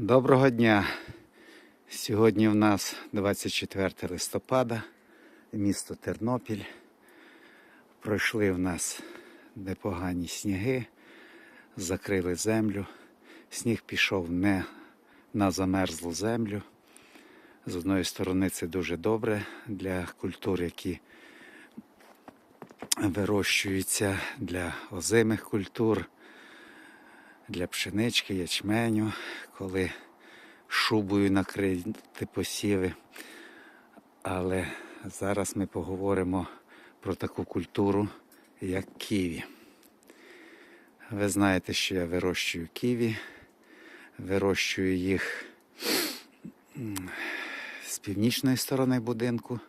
Доброго дня! Сьогодні в нас 24 листопада, місто Тернопіль. Пройшли в нас непогані сніги, закрили землю. Сніг пішов не на замерзлу землю. З одної сторони, це дуже добре для культур, які вирощуються для озимих культур для пшенички, ячменю, коли шубою накрити посіви. Але зараз ми поговоримо про таку культуру, як ківі. Ви знаєте, що я вирощую ківі, вирощую їх з північної сторони будинку.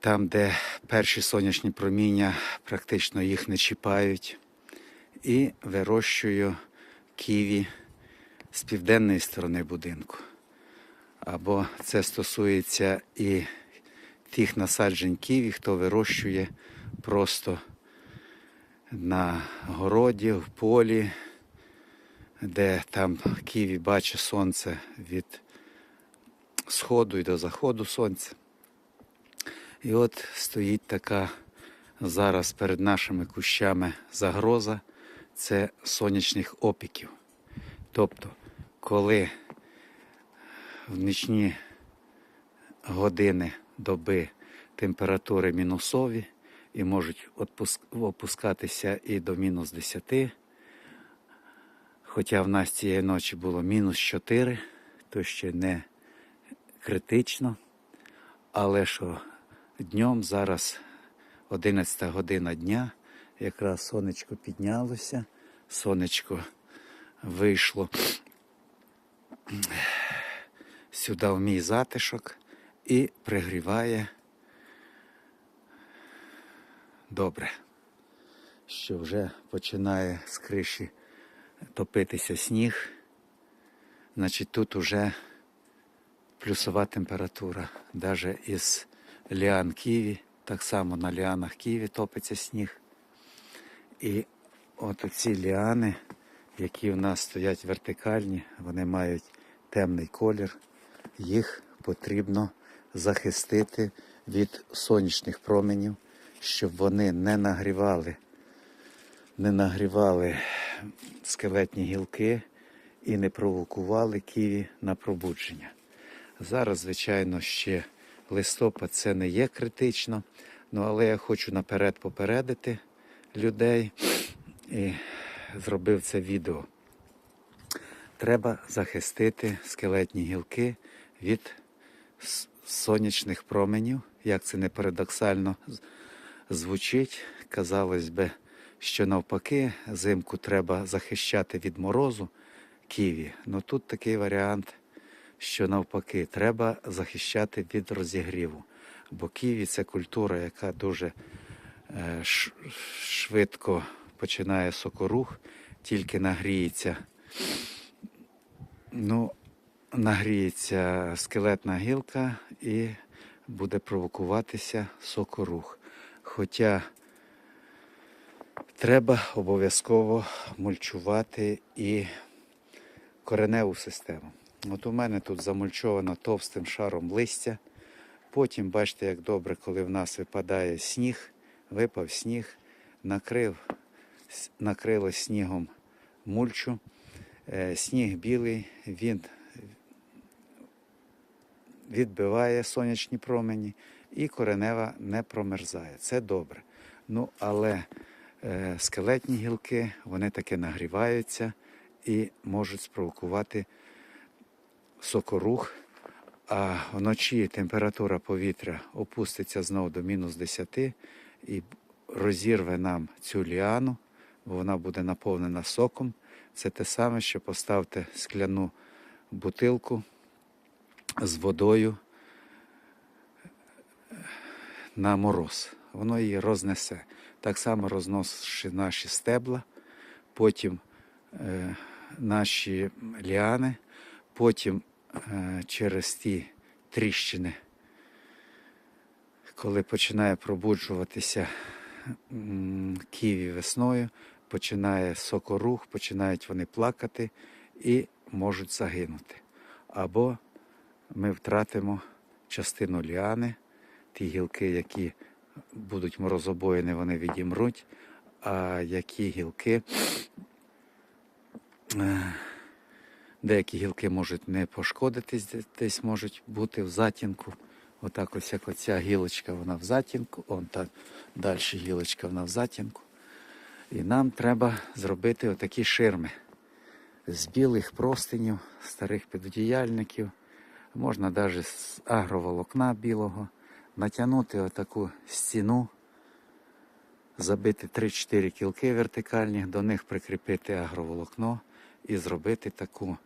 Там, де перші сонячні проміння практично їх не чіпають і вирощую ківі з південної сторони будинку. Або це стосується і тих насаджень ківі, хто вирощує просто на городі, в полі, де там ківі бачить сонце від сходу і до заходу сонця. І от стоїть така зараз перед нашими кущами загроза це сонячних опіків. Тобто, коли в нічні години доби температури мінусові і можуть опускатися і до мінус 10, хоча в нас цієї ночі було мінус 4, то ще не критично, але що днем зараз 11 година дня, якраз сонечко піднялося, сонечко вийшло сюди в мій затишок і пригріває добре, що вже починає з криші топитися сніг, значить тут уже плюсова температура, навіть із ліан Києві, так само на ліанах Києві топиться сніг. І от ці ліани, які в нас стоять вертикальні, вони мають темний колір, їх потрібно захистити від сонячних променів, щоб вони не нагрівали, не нагрівали скелетні гілки і не провокували ківі на пробудження. Зараз, звичайно, ще листопад це не є критично, ну але я хочу наперед попередити людей і зробив це відео. Треба захистити скелетні гілки від сонячних променів. Як це не парадоксально звучить, казалось би, що навпаки, зимку треба захищати від морозу ківі. Ну тут такий варіант, що навпаки, треба захищати від розігріву. Бо ківі це культура, яка дуже швидко починає сокорух, тільки нагріється. Ну, нагріється скелетна гілка і буде провокуватися сокорух. Хоча треба обов'язково мульчувати і кореневу систему. От у мене тут замульчовано товстим шаром листя. Потім бачите, як добре, коли в нас випадає сніг, випав сніг, накрив, накрило снігом мульчу. Е, Сніг білий, він відбиває сонячні промені і коренева не промерзає. Це добре. Ну, але е, скелетні гілки вони таки нагріваються і можуть спровокувати сокорух, а вночі температура повітря опуститься знову до мінус 10 і розірве нам цю ліану, бо вона буде наповнена соком. Це те саме, що поставте скляну бутилку з водою на мороз. Воно її рознесе. Так само розносить наші стебла, потім е, наші ліани, потім е, через ті тріщини, коли починає пробуджуватися ківі весною, починає сокорух, починають вони плакати і можуть загинути. Або ми втратимо частину ліани, ті гілки, які будуть морозобоїни, вони відімруть, а які гілки, е, деякі гілки можуть не пошкодитись, десь можуть бути в затінку. Отак ось як оця гілочка, вона в затінку, он так далі гілочка, вона в затінку. І нам треба зробити отакі ширми. З білих простинів, старих підодіяльників, можна навіть з агроволокна білого, натягнути отаку стіну, забити 3-4 кілки вертикальні, до них прикріпити агроволокно і зробити таку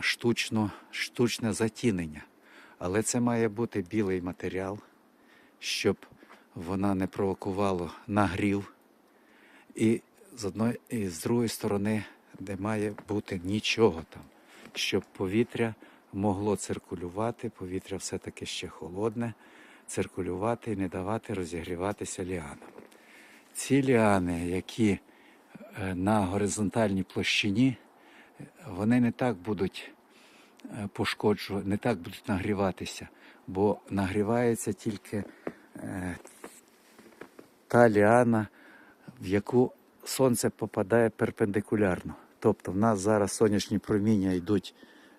штучну, штучне затінення. Але це має бути білий матеріал, щоб вона не провокувала нагрів. І з одної і з другої сторони не має бути нічого там, щоб повітря могло циркулювати, повітря все-таки ще холодне, циркулювати і не давати розігріватися ліанам. Ці ліани, які е, на горизонтальній площині, вони не так будуть пошкоджувати, не так будуть нагріватися, бо нагрівається тільки е, та ліана, в яку сонце попадає перпендикулярно. Тобто в нас зараз сонячні проміння йдуть,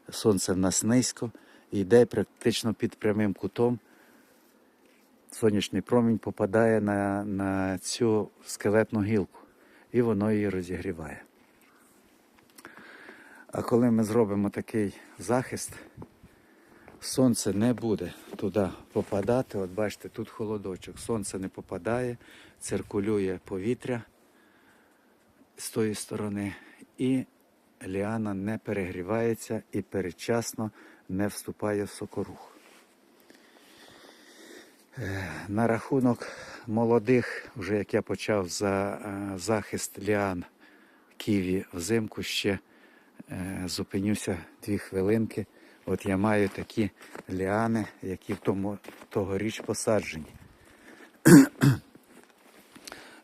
сонце в нас низько, і йде практично під прямим кутом. Сонячний промінь попадає на, на цю скелетну гілку, і воно її розігріває. А коли ми зробимо такий захист, сонце не буде туди попадати. От бачите, тут холодочок. Сонце не попадає, циркулює повітря з тої сторони, і ліана не перегрівається і передчасно не вступає в сокорух. Е, На рахунок молодих, вже як я почав за е, захист ліан ківі взимку, ще зупинюся дві хвилинки. От я маю такі ліани, які в тому тогоріч посаджені.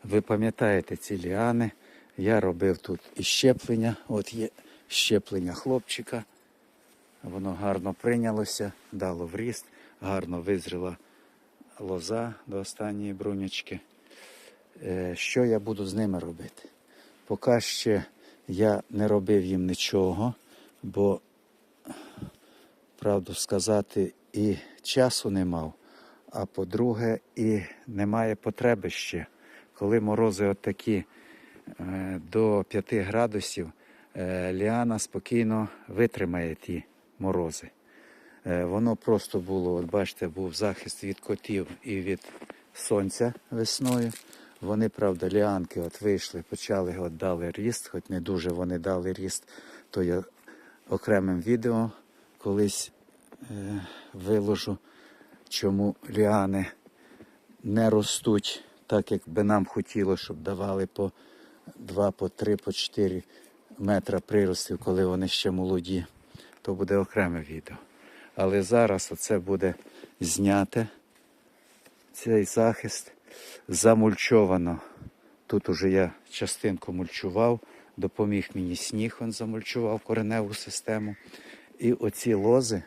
Ви пам'ятаєте ці ліани? Я робив тут і щеплення. От є щеплення хлопчика. Воно гарно прийнялося, дало в ріст, гарно визріла лоза до останньої брунячки. Е, Що я буду з ними робити? Поки ще я не робив їм нічого, бо, правду сказати, і часу не мав. А по-друге, і немає потреби ще. Коли морози от такі е, до 5 градусів, е, ліана спокійно витримає ті морози. Е, Воно просто було, от бачите, був захист від котів і від сонця весною. Вони, правда, ліанки от вийшли, почали, от дали ріст, хоч не дуже вони дали ріст, то я окремим відео колись е, виложу, чому ліани не ростуть так, як би нам хотілося, щоб давали по 2, по 3, по 4 метра приростів, коли вони ще молоді, то буде окреме відео. Але зараз оце буде зняте, цей захист, замульчовано. Тут уже я частинку мульчував, допоміг мені сніг, він замульчував кореневу систему. І оці лози,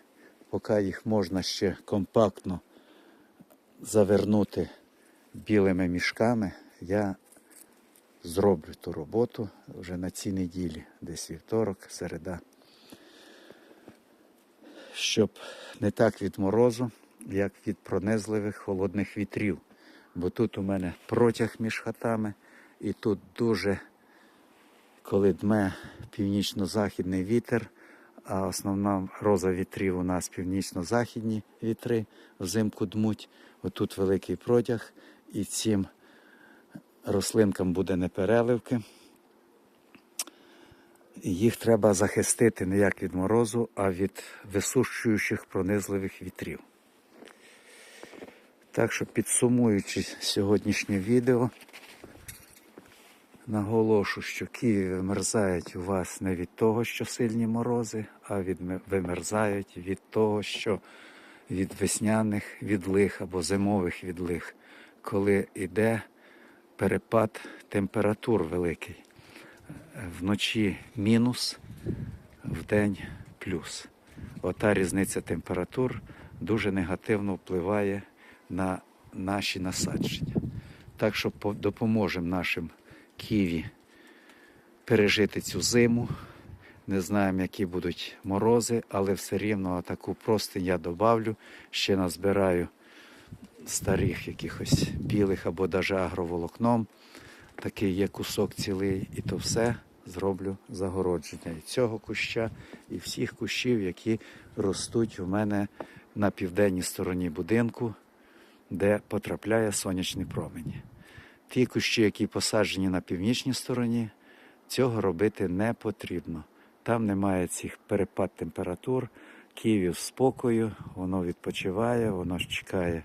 поки їх можна ще компактно завернути білими мішками, я зроблю ту роботу вже на цій неділі, десь вівторок, середа. Щоб не так від морозу, як від пронизливих холодних вітрів. Бо тут у мене протяг між хатами, і тут дуже, коли дме північно-західний вітер, а основна роза вітрів у нас північно-західні вітри, взимку дмуть. Отут великий протяг, і цим рослинкам буде непереливки. Їх треба захистити не як від морозу, а від висушуючих пронизливих вітрів. Так що, підсумуючи сьогоднішнє відео, наголошу, що Київ вимерзають у вас не від того, що сильні морози, а від, вимерзають від того, що від весняних відлих або зимових відлих, коли йде перепад температур великий. Вночі мінус, вдень плюс. Ота різниця температур дуже негативно впливає на наші насадження. Так що допоможемо нашим ківі пережити цю зиму. Не знаємо, які будуть морози, але все рівно таку простинь я добавлю. Ще назбираю старих якихось білих або навіть агроволокном. Такий є кусок цілий, і то все зроблю загородження і цього куща, і всіх кущів, які ростуть у мене на південній стороні будинку, де потрапляє сонячний промінь. Ті кущі, які посаджені на північній стороні, цього робити не потрібно. Там немає цих перепад температур, ківів спокою, воно відпочиває, воно чекає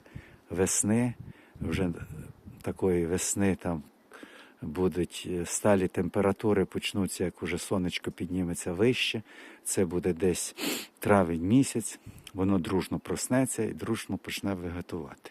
весни. Вже такої весни там будуть е, сталі температури, почнуться, як уже сонечко підніметься вище. Це буде десь травень місяць. Воно дружно проснеться і дружно почне вегетувати.